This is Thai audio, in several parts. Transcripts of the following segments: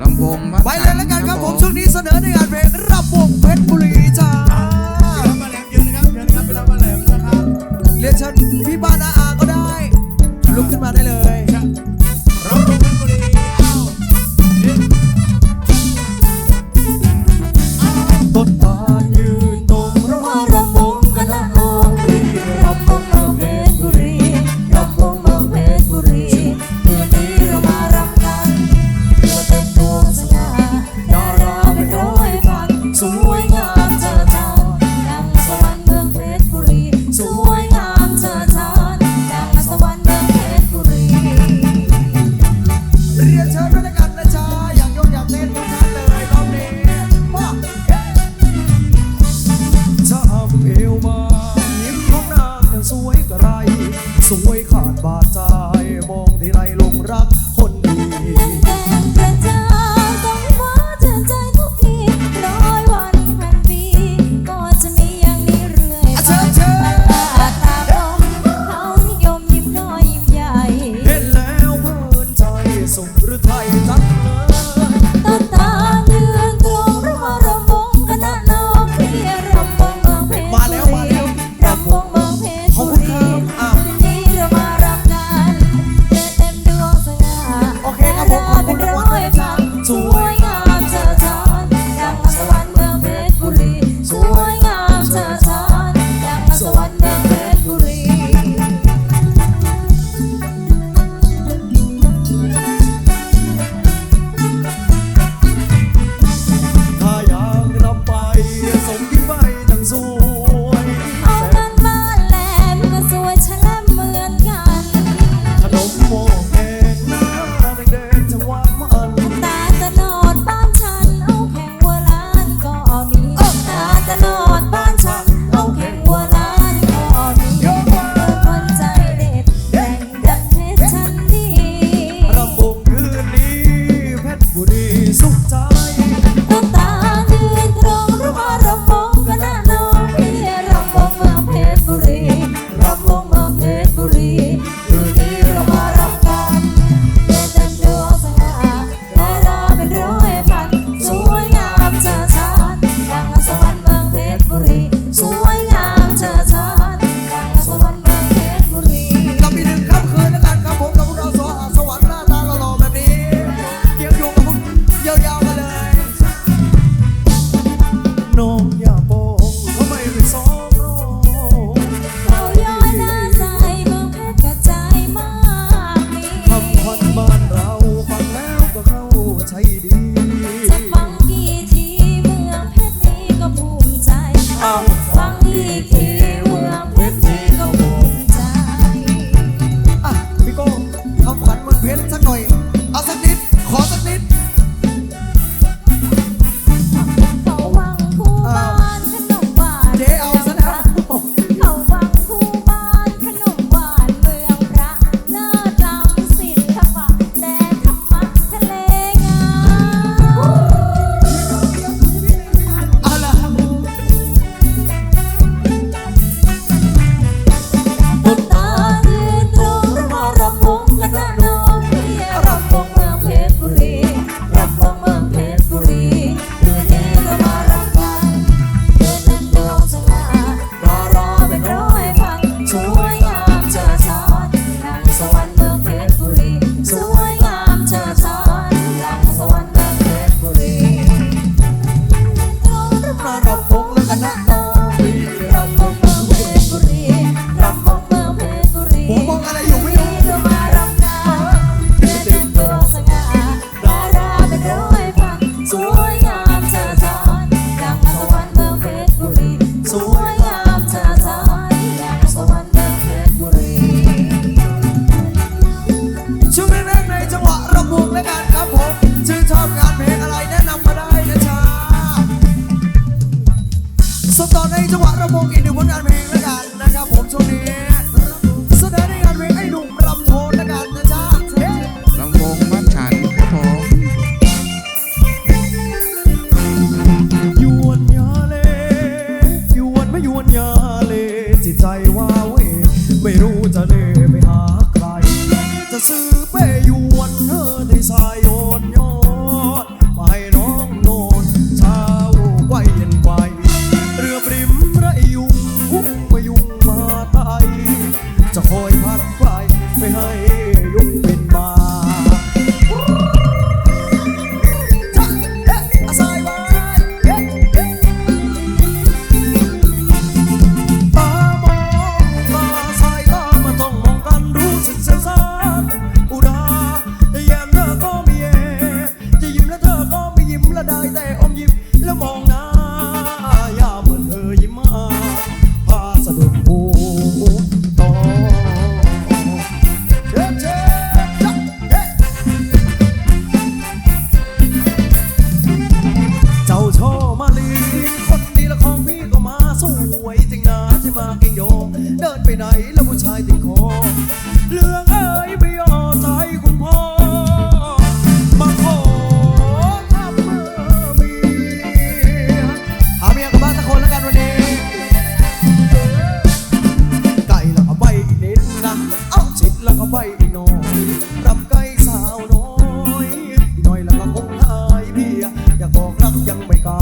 ลำโพงไปเลยแล้วกันครับผมช่วงนี้เสนอในงานเพลงรับวงเพชรบุรีจ้าเรียนเชิญพี่บ้านอาอาก็ได้ ลุกขึ้นมาได้เลย ลีคนดีละของพี่ก็มาสวยจริงนะที่มาเก่งโยมเดินไปไหนแล้วผู้ชายติดคอเรื่องเอ้ยไม่ยอใจคุณพ่อมาขอทำเมื่อมีหาเมียกับบ้านสักคนล้กันวันนี้ไก่ละก็ใบอีนิดนะเอาชิดละก็ใบอีหน่อยรับไก่สาวน้อยหน่อยละก็คงหายเบียอยากบอกรักยังไม่กล้า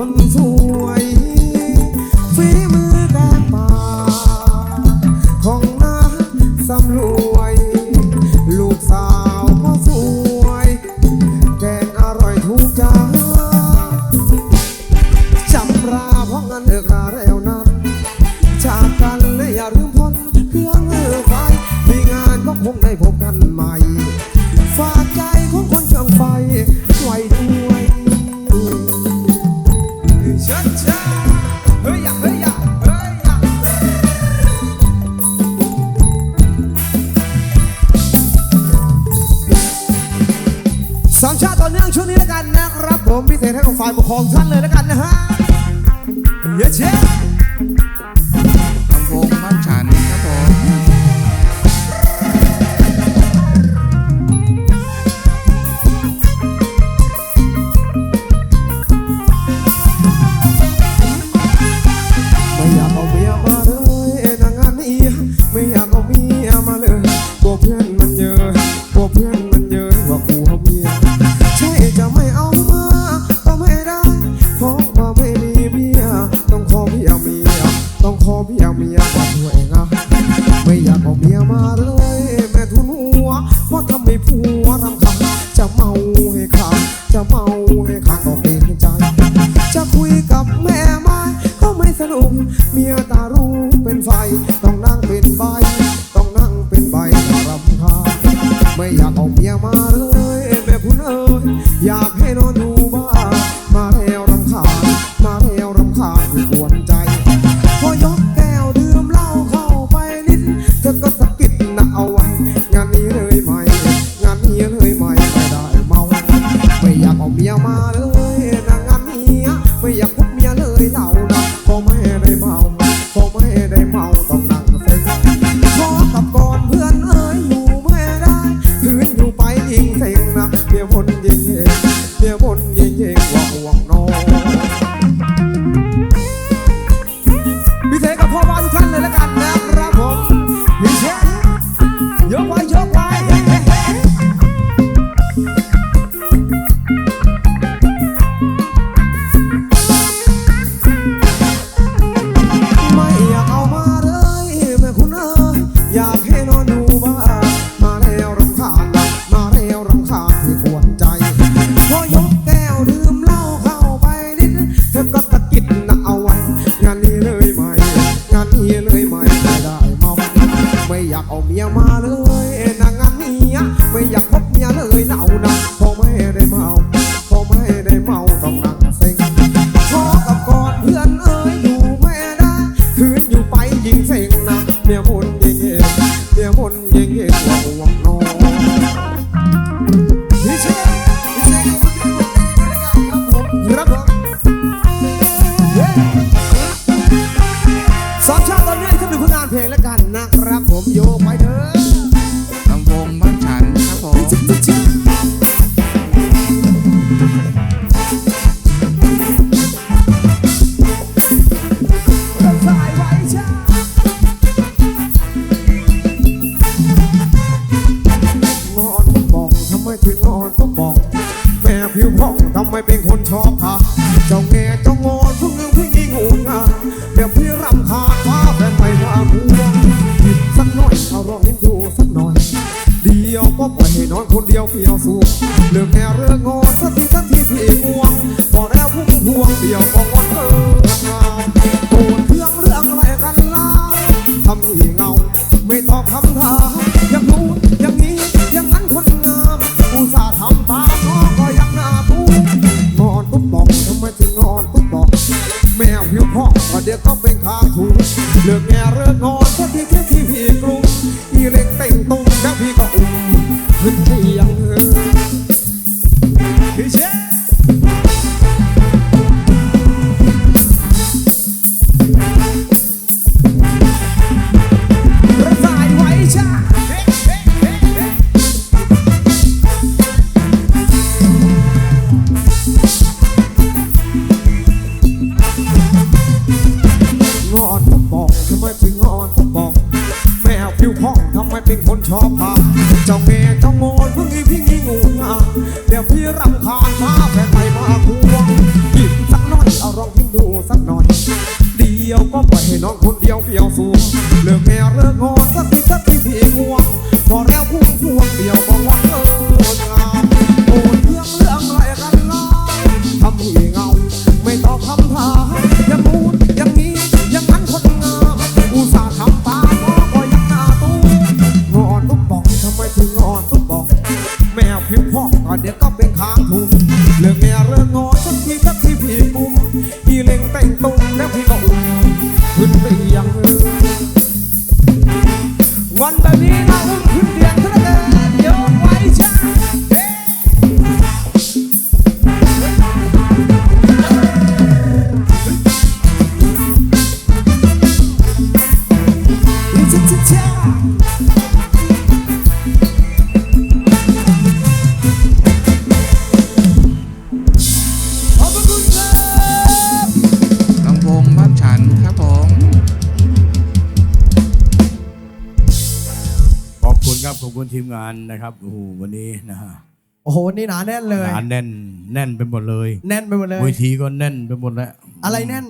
quando for. ายปกครองท่านเลยแล้วกันนะฮะเยเช่ เมียตารู้เป็นไฟต้อง อยากพบเมียเลยเน่านะ ก็ปล่อยให้นอนคนเดียวเปลี่ยวสูงเรื่องแง่เรื่องงอนสักทีสักทีพี่ง่วงบอกแล้วพุ่งพวงเดียวก็งอนเออโกรธเครื่องเรื่องอะไรกันล่ะทำอีเงา ไม่ตอบคำถามย่างนู้นย่างนี้ย่างนั้นคนงามอุตส่าห์ทำตามน้องก็ยังหน้าตู้งอนตุ๊บบอกทำไมถึงงอนตุ๊บบอกแมวผิวพ่อกก็เดี๋ยวก็เป็นคาถูกเลือกแง่เรื่องงอนสักทีแค่ที่พี่กรุงอีเล็กเต่งตุงแล้วพี่ ผิวพองทำไมเป็นคนชอบพาเจ้าแม่เจ้างอนเพิ่งอีพี่งี้งูงาเดี๋ยวพี่รำคาญพาแฟนไปมาพวงหยิบสักหน่อยเอาลองพิมดูสักหน่อย เดียวก็ปล่อยให้น้องคนเดียวเปียวสูงเลิกแม่เลิกงอนสักที ทีมงานนะครับโอ้โหวันนี้นะฮะโอ้โหนี่หนาแน่นเลยหนาแน่นแน่นไปหมดเลย แน่นไปหมดเลยเวทีก็แน่นไปหมดแล้วอะไรแน่น